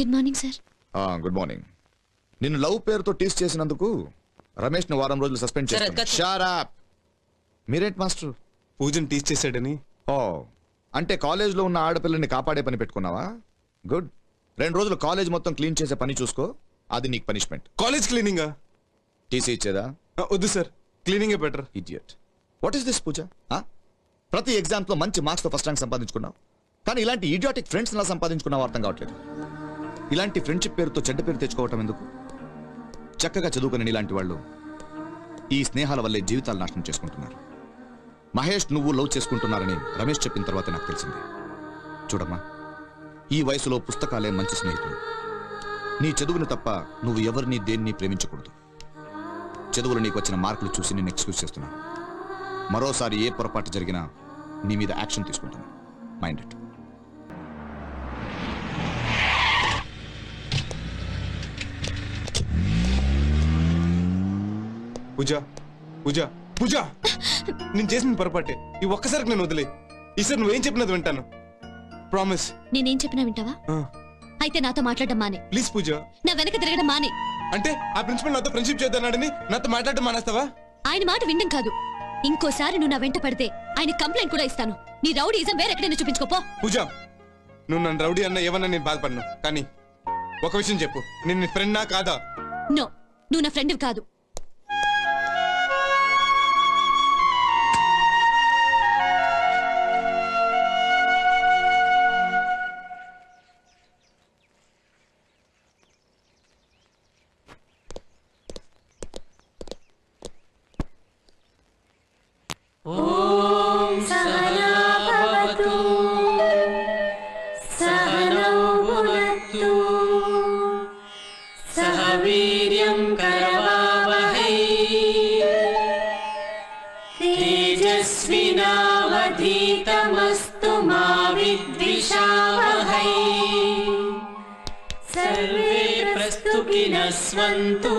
Good morning sir good morning నిన్ను love పేరుతో tease చేసినందుకు రమేష్ని వారం రోజులు సస్పెండ్. షారాప్ మీరేంటి మాస్టర్? పూజను టీచ్ చేశాడని. ఓ అంటే కాలేజ్లో ఉన్న ఆడపిల్లని కాపాడే పని పెట్టుకున్నావా? గుడ్ రెండు రోజులు కాలేజ్ మొత్తం క్లీన్ చేసే పని చూసుకో అది నీకు పనిష్మెంట్ కాలేజ్ క్లీనింగా? టీసీ ఇచ్చేదా? వద్దు sir. క్లీనింగే better. Idiot what is this Pooja? ఆ? ప్రతి ఎగ్జామ్స్లో మంచి మార్క్స్తో ఫస్ట్ ర్యాంక్ సంపాదించుకున్నావు. కానీ ఇలాంటి ఇడియాటిక్ ఫ్రెండ్స్ ఎలా సంపాదించుకున్నావు అర్థం కావట్లేదు. ఇలాంటి ఫ్రెండ్షిప్ పేరుతో చెడ్డ పేరు తెచ్చుకోవటం ఎందుకు? చక్కగా చదువుకుని ఇలాంటి వాళ్ళు ఈ స్నేహాల వల్లే జీవితాలు నాశనం చేసుకుంటున్నారు. మహేష్ నువ్వు లవ్ చేసుకుంటున్నారని రమేష్ చెప్పిన తర్వాత నాకు తెలిసింది. చూడమ్మా ఈ వయసులో పుస్తకాలే మంచి స్నేహితులు. నీ చదువుని తప్ప నువ్వు ఎవరిని దేన్ని ప్రేమించకూడదు. చదువులు నీకు వచ్చిన మార్కులు చూసి నేను ఎక్స్క్యూజ్ చేస్తున్నాను మరోసారి ఏ పొరపాటు జరిగినా నీ మీద యాక్షన్ తీసుకుంటాను మైండ్ ఇట్. పూజ పూజ పూజ! నేను చేసిన పొరపాటే. ఈ ఒక్కసారికి నేను వదిలే ఈసారి నువ్వేం చెప్పినది వింటాను. ప్రామిస్ నేనేం చెప్పినా వింటావా? అయితే నాతో మాట్లాడడం మానే. ప్లీజ్ పూజ. నా వెనక తిరగడం మానే. అంటే ఆ ప్రిన్సిపల్ నాతో ఫ్రెండ్షిప్ చేద్దానని నాతో మాట్లాడటం మానేస్తావా? ఆయన మాట వినడం కాదు. ఇంకోసారి నువ్వు నా వెంట పడితే ఆయన కంప్లైంట్ కూడా ఇస్తాను. నీ రౌడీజం వేరెక్కడైనా చూపించుకోపో పూజ నువ్వు నన్ను రౌడీ అన్న ఏమన్నా నేను బాధపడను. కానీ ఒక విషయం చెప్పు. నేను నీ ఫ్రెండ్ నా కాదా? నో నువ్వు నా ఫ్రెండ్ కాదు. ॐ सहना भवतु। सह वीर्यं करवावहै। तेजस्विनावधीतमस्तु मा विद्विषावहै। सर्वे प्रस्तुपिनस्वन्तु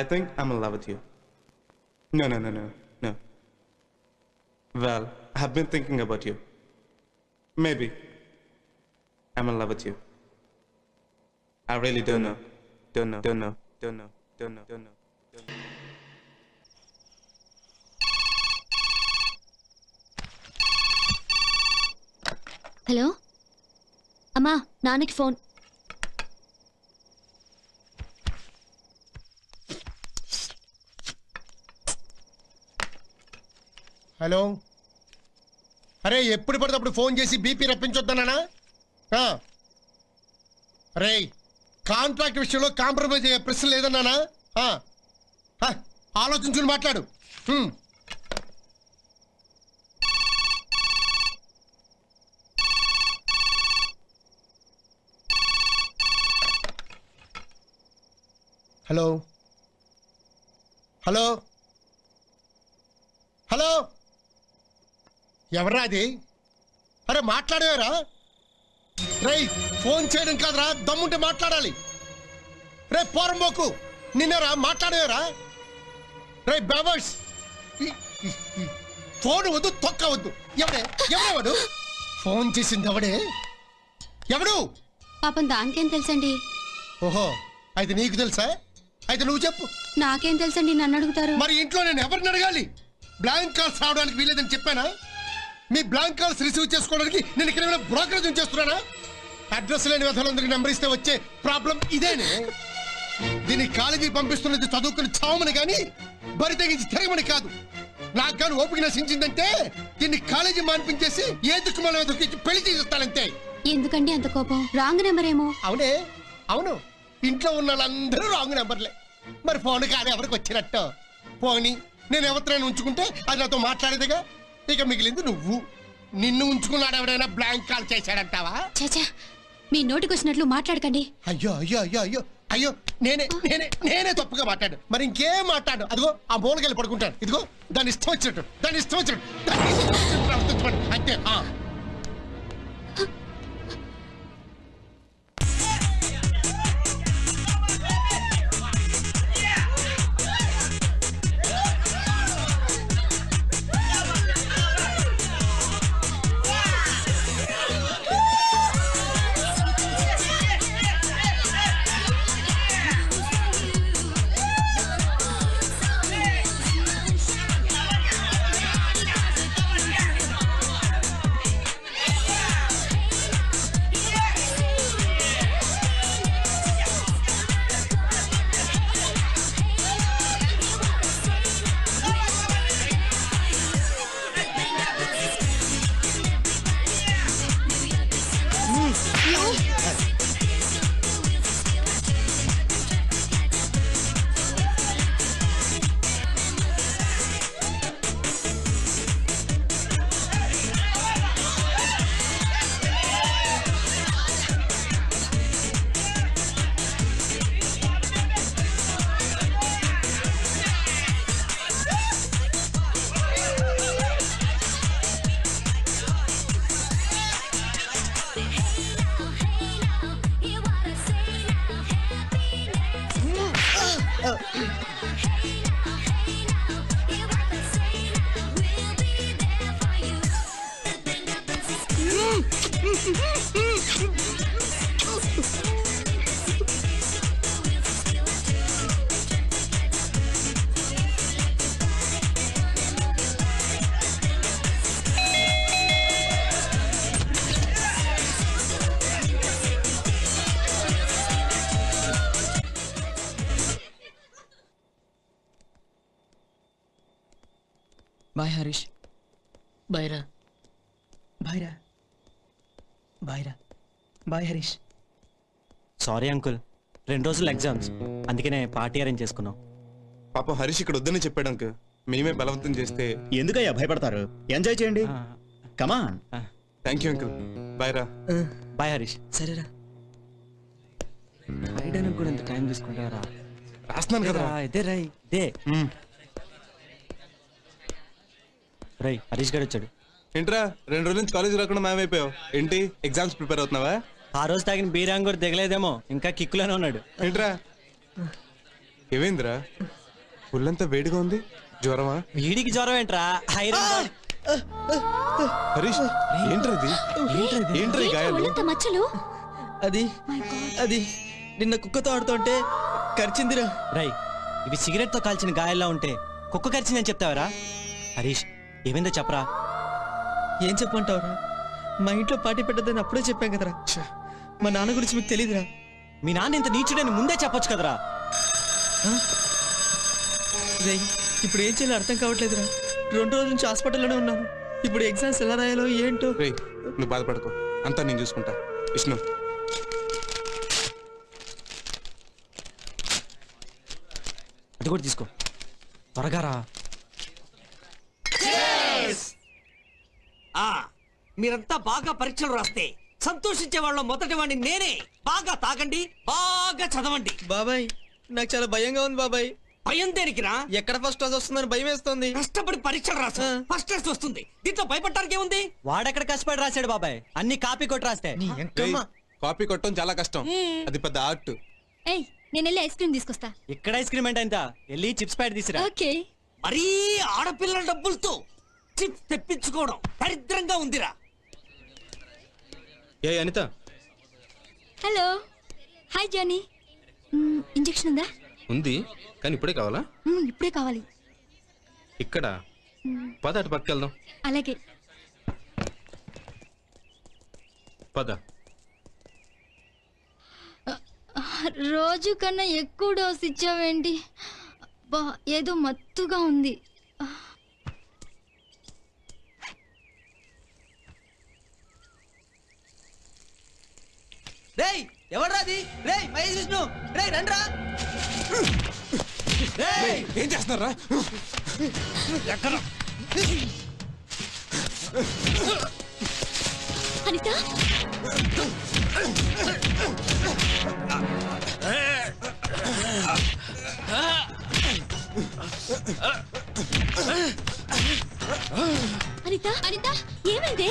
I think I'm in love with you. No, no, no, no, no. Well, I've been thinking about you. Maybe. I'm in love with you. I really don't know. Don't know. Don't know. Don't know. Don't know. Don't know. Don't know. Hello அம்மா நாளைக்கு phone hello? అరే ఎప్పుడు పడితే అప్పుడు phone చేసి BP రప్పించొద్దనా రే contract విషయంలో కాంప్రమైజ్ అయ్యే ప్రశ్న లేదన్నానా ఆలోచించుకుని మాట్లాడు. హలో? హలో? హలో? ఎవరా అది? అరే మాట్లాడేవారా? రేయ్ ఫోన్ చేయడం కాదురా దమ్ముంటే మాట్లాడాలి. రే పోరంబోకు నిన్నరా మాట్లాడేవారా? రే బెవర్స్. ఫోన్ వద్దు తొక్క వద్దు. ఎవడే? ఎవడెవడు ఫోన్ చేసింది ఎవడే? ఎవడు? పాపం దానికేం తెలుసండి? ఓహో అయితే నీకు తెలుసా? అయితే నువ్వు చెప్పు. నాకేం తెలుసండి నన్ను అడుగుతారు? మరి ఇంట్లో నేను ఎవరిని అడగాలి? బ్లాంక్ కాల్స్ రావడానికి వీలేదని చెప్పానా? మీ బ్లాంక్ కాల్స్ రిసీవ్ చేసుకోవడానికి నేను ఇక్కడ ఏమైనా బ్రోకరేజ్ చేస్తున్నానా అడ్రస్ లేని వ్యధలందరికీ నెంబర్ ఇస్తే వచ్చే ప్రాబ్లం ఇదేనే. దీన్ని కాలేజీ పంపిస్తున్నది చదువుకుని చావమని కానీ బరి తెగించి తిరగమని కాదు. నాకు కానీ ఓపిక నశించిందంటే దీన్ని కాలేజీ మాన్పించేసి ఏ దిక్కుమల దొరికి పెళ్ళి చేసేస్తానంతే. ఎందుకండి అంత కోపం? రాంగ్ నెంబర్ ఏమో అవునే అవును. ఇంట్లో ఉన్న వాళ్ళందరూ రాంగ్ నెంబర్లే. మరి ఫోన్ కాదు ఎవరికి వచ్చినట్టు. పోని నేను ఎవరినైనా ఉంచుకుంటే అది నాతో మాట్లాడేదిగా? ఇక మిగిలింది నువ్వు. నిన్ను ఉంచుకున్నాడు ఎవరైనా బ్లాంక్ కాల్ చేశాడంటావా? చాచా మీ నోటికి వచ్చినట్లు మాట్లాడకండి. అయ్యో అయ్యో అయ్యో అయ్యో అయ్యో నేనే నేనే నేనే తప్పుగా మాట్లాడు మరి ఇంకేం మాట్లాడు అదిగో ఆ మూలకెళ్ళి పడుకుంటాను. ఇదిగో దాని ఇష్టం వచ్చినట్టు దాని ఇష్టం వచ్చినట్టు దాని ఇష్టం వచ్చినట్టు Oh. బాయ్ హరీష్ బైరా బాయ్ రా బాయ్ రా బాయ్ హరీష్ సారీ అంకుల్ రెండు రోజులు ఎగ్జామ్స్ అందుకనే పార్టీ అరేంజ్ చేసుకున్నాం. పాపం హరీష్ ఇక్కడ వద్దని చెప్పాడు అంకుల్ మేమే బలవంతం చేస్తే ఎందుకయ్యా భయపడతారు? ఎంజాయ్ చేయండి. Come on thank you uncle bye రా బాయ్ హరీష్ సరేరా రాయడానికి కూడా ఎంత టైం తీసుకుంటారా? రాస్తున్నాను కదా. ఇదే రై ఇదే రై హరీష్ గారు వచ్చాడు. ఏంట్రా రెండు రోజుల నుంచి కాలేజ్ రాకుండా మ్యామ్ అయిపోయావు. ఏంటి ఎగ్జామ్స్ ప్రిపేర్ అవుతున్నావా? ఆ రోజు తాగిన బీరాంగ్ కూడా దిగలేదేమో ఇంకా కిక్కులోనే ఉన్నాడు. ఏంట్రా? ఏమైందిరా? ఒళ్ళంతా వేడిగా ఉంది జ్వరమా? వీడికి జ్వరం ఏంట్రా? Iron body. హరీష్ ఏంట్రా ఇది? ఏంట్రా ఈ గాయాలు? ఒళ్ళంతా మచ్చలు? అది అది నిన్న కుక్కతో ఆడుతుంటే కరిచిందిరా. రై ఇవి సిగరెట్తో కాల్చిన గాయాల్లో ఉంటే కుక్క కరిచిందని చెప్తావరా? హరీష్ ఏమైందో చెప్పరా? ఏం చెప్పమంటావురా? మా ఇంట్లో పార్టీ పెట్టదని అప్పుడే చెప్పాం కదరా. మా నాన్న గురించి మీకు తెలియదురా మీ నాన్న ఇంత నీచుడని ముందే చెప్పొచ్చు కదరా? ఇప్పుడు ఏం చేయాలో అర్థం కావట్లేదురా. రెండు రోజుల నుంచి హాస్పిటల్లోనే ఉన్నాను. ఇప్పుడు ఎగ్జామ్స్ ఎలా రాయాలో ఏంటో. రేయ్ నువ్వు బాధపడకు. అంతా నేను చూసుకుంటా. విష్ణు. అది కూడా తీసుకో. త్వరగా రా. ఆ మీరంతా బాగా పరీక్షలు రాస్తే సంతోషించే వాళ్ళ మొదటి వాడిని నేనే. బాగా తాగండి బాగా చదవండి. బాబాయ్ నాకు చాలా భయంగా ఉంది బాబాయ్. భయం దేనికిరా? ఎక్కడ ఫస్ట్ క్లాస్ వస్తుందని భయం వేస్తుంది. కష్టపడి పరీక్షలు రాసు. ఫస్ట్ క్లాస్ వస్తుంది. దీంట్లో భయపడటానికి ఏముంది? వాడెక్కడ కష్టపడి రాశాడు బాబాయ్? అన్ని కాపీ కొట్టి రాస్తే. కాపీ కొట్టడం చాలా కష్టం. అది పెద్ద ఆర్ట్. ఏయ్ నేను వెళ్ళి ఐస్ క్రీమ్ తీసుకొస్తా. ఇక్కడ ఐస్ క్రీమ్ ఏంటి అంత వెళ్ళి చిప్స్ ప్యాకెట్ తీసిరా. ఓకే. మరీ ఆడపిల్లల డబ్బులతో తెప్పించుకోవడం దరిద్రంగా ఉందిరా. ఏ Anitha? Hello. Hi Johnny. Injection ఉందా? ఉంది కానీ ఇప్పుడే కావాలా? ఇప్పుడే కావాలి. ఇక్కడ. పద అటు పక్క వెళ్దాం. అలాగే. పద. రోజు కన్నా ఎక్కువ డోస్ ఇచ్చావేంటి? అబ్బా, ఏదో మత్తుగా ఉంది. రేయ్ ఎవడ్రా అది? రేయ్ మహేష్ విష్ణు. రేయ్ రండ్రా. రేయ్. ఏం చేస్తున్నారా? అనిత? అనిత? అనిత? ఏమైంది?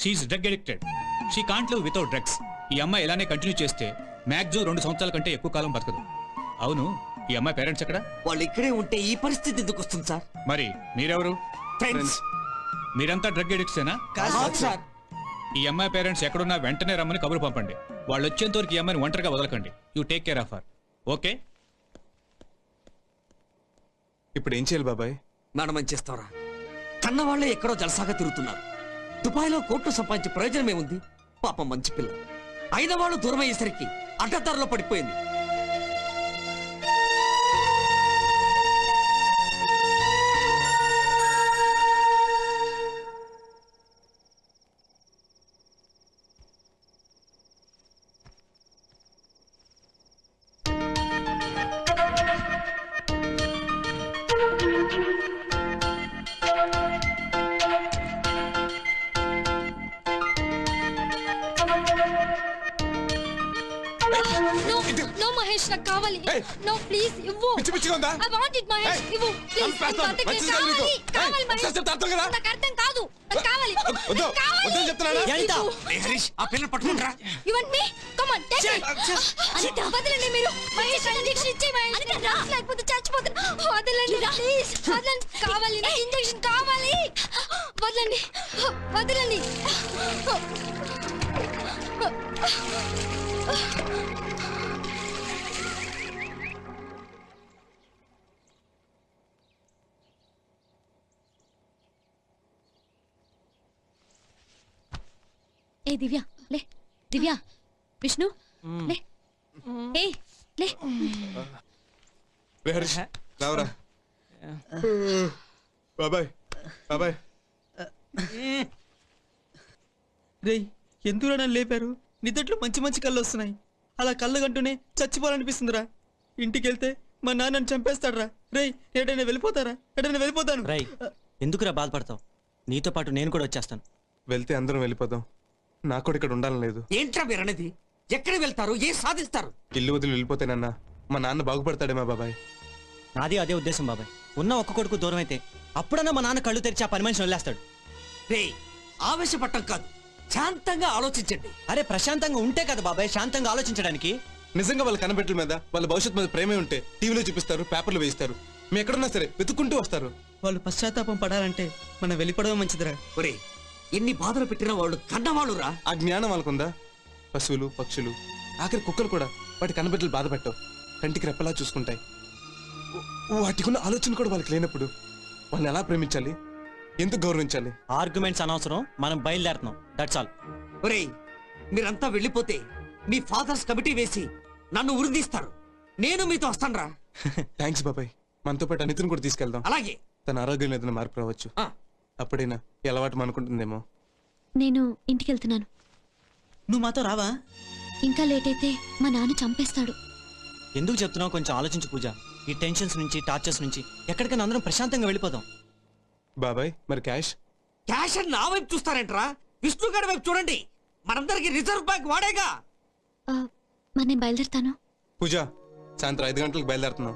She drug addicted she can't live without drugs ఈ అమ్మాయి ఇలానే కంటిన్యూ చేస్తే మ్యాక్సిమం రెండు సంవత్సరాల కంటే ఎక్కువ కాలం బతకదు. అవును ఈ అమ్మాయి పేరెంట్స్ ఎక్కడ? వాళ్ళు ఇక్కడే ఉంటే ఈ పరిస్థితి ఎందుకు వస్తుంది సార్? మరి మీరెవరు? ఫ్రెండ్స్ మీరంతా డ్రగ్ అడిక్ట్సేనా కాదు సార్. ఈ అమ్మాయి పేరెంట్స్ ఎక్కడున్నా వెంటనే రమ్మని కబురు పంపండి. వాళ్ళు వచ్చేంత వరకు ఈ అమ్మాయిని ఒంటరిగా వదలకండి. You take care of her okay ఇప్పుడు ఏం చేయాలి బాబాయ్? మేడం ఏం చేస్తారా కన్నవాళ్ళే ఎక్కడో జలసాగా తిరుగుతున్నారు. దుబాయ్లో కోట్లు సంపాదించే ప్రయోజనం ఉంది పాపం మంచి పిల్ల. అయిన వాళ్ళు దూరమయ్యేసరికి అడ్డదారిలో పడిపోయింది. నో నో మహేష్ నాకు కావాలి నో ప్లీజ్ ఇవ్వు పిచ్చి పిచ్చిగా ఉందా? ఐ వాంట్ ఇట్ మహేష్ ఇవ్వు ప్లీజ్. మంచిది కాదు నీకు. కావాలి మహేష్ చెప్తే అర్థం కదా? నాకు అర్థం కాదు నాకు కావాలి వద్దు. వద్దని చెప్తున్నానా? అనిత హరీష్ ఆ పిల్లలు పట్టుకుంటారా want me? Come on, take it. Anitha, వదలండి మీరు. మహేష్, ఇంజెక్షన్ ఇచ్చేయ్ మహేష్. లేకపోతే చచ్చిపోతాను. వదలండి, please. వదలండి. కావాలి, నాకు ఇంజెక్షన్ కావాలి. వదలండి. వదలండి. ఏ దివ్య లే దివ్య విష్ణు లే. ఏ లే. రే హరీష్ రావరా. బాబాయ్ బాబాయ్. రేయ్ ఎందుకు నన్ను లేపారు? నిద్దట్లో మంచి మంచి కళ్ళు వస్తున్నాయి. అలా కళ్ళు కంటూనే చచ్చిపోవాలనిపిస్తుందిరా. ఇంటికి వెళ్తే మా నాన్న నన్ను చంపేస్తాడురా. రేయ్ ఎటైనా వెళ్ళిపోతారా? ఎటైనా వెళ్ళిపోతాను. రై ఎందుకురా బాధపడతావు? నీతో పాటు నేను కూడా వచ్చేస్తాను. వెళ్తే అందరం వెళ్ళిపోదాం నాకు కూడా ఇక్కడ ఉండాలని లేదు. ఏంట్రా మీరు అనేది? ఎక్కడ వెళ్తారు? ఏం సాధిస్తారు? ఇల్లు వదిలి వెళ్ళిపోతేనన్నా మా నాన్న బాగుపడతాడేమా బాబాయ్. నాది అదే ఉద్దేశం బాబాయ్. ఉన్న ఒక్క కొడుకు దూరం అయితే అప్పుడన్నా మా నాన్న కళ్ళు తెరిచి ఆ పని మనిషిని వదిలేస్తాడు. రే ఆవేశపట్టం కాదు. శాంతంగా ఆలోచించండి. అరే ప్రశాంతంగా ఉంటే కదా బాబాయ్ శాంతంగా ఆలోచించడానికి. నిజంగా వాళ్ళ కనబెట్టల మీద వాళ్ళ భవిష్యత్తు మీద ప్రేమే ఉంటే టీవీలో చూపిస్తారు పేపర్లు వేయిస్తారు. మేము ఎక్కడున్నా సరే వెతుక్కుంటూ వస్తారు. వాళ్ళు పశ్చాత్తాపం పడాలంటే మనం వెళ్ళిపోవడం మంచిదిరా. ఒరే ఎన్ని బాధలు పెట్టినా వాళ్ళు కన్నవాళ్ళురా. ఆ జ్ఞానం వాళ్ళకుందా? పశువులు పక్షులు ఆఖరి కుక్కలు కూడా వాటి కనబెట్టలు బాధ పెట్టవు. కంటికి రెప్పలా చూసుకుంటాయి. వాటికున్న ఆలోచన కూడా వాళ్ళకి లేనప్పుడు వాళ్ళని ఎలా ప్రేమించాలి? ఎందుకు గౌరవించాలి? ఆర్గ్యుమెంట్స్ అనవసరం మనం బయలుదేరుతున్నాం. దట్స్ ఆల్ ఒరే మీరంతా వెళ్ళిపోతే మీ ఫాదర్స్ కమిటీ వేసి నన్ను ఉరిదీస్తారు. నేను మీతో వస్తానురా. థ్యాంక్స్ బాబాయ్. మనతో పాటు అనితను కూడా తీసుకెళ్దాం. అలాగే. తన ఆరోగ్యం ఏదైనా మార్పు రావచ్చు. అప్పుడైనా? ఈ అలవాటు అనుకుంటుందేమో నేను ఇంటికి వెళ్తున్నాను నువ్వు మాతో రావా? ఇంకా లేట్ అయితే మా నాన్న చంపేస్తాడు. ఎందుకు చెప్తున్నావు? కొంచెం ఆలోచించు పూజ. ఈ టెన్షన్స్ నుంచి టార్చర్స్ నుంచి ఎక్కడికైనా అందరం ప్రశాంతంగా వెళ్ళిపోదాం. బాబాయ్ మరి క్యాష్? క్యాష్ అని నా వైపు చూస్తారేంట్రా? విష్ణు గారి వైపు చూడండి. మనందరికి రిజర్వ్ బ్యాంక్ వాడేగా. మరి నేను బయలుదేరుతాను. పూజ సాయంత్రం ఐదు గంటలకు బయలుదేరుతున్నాం.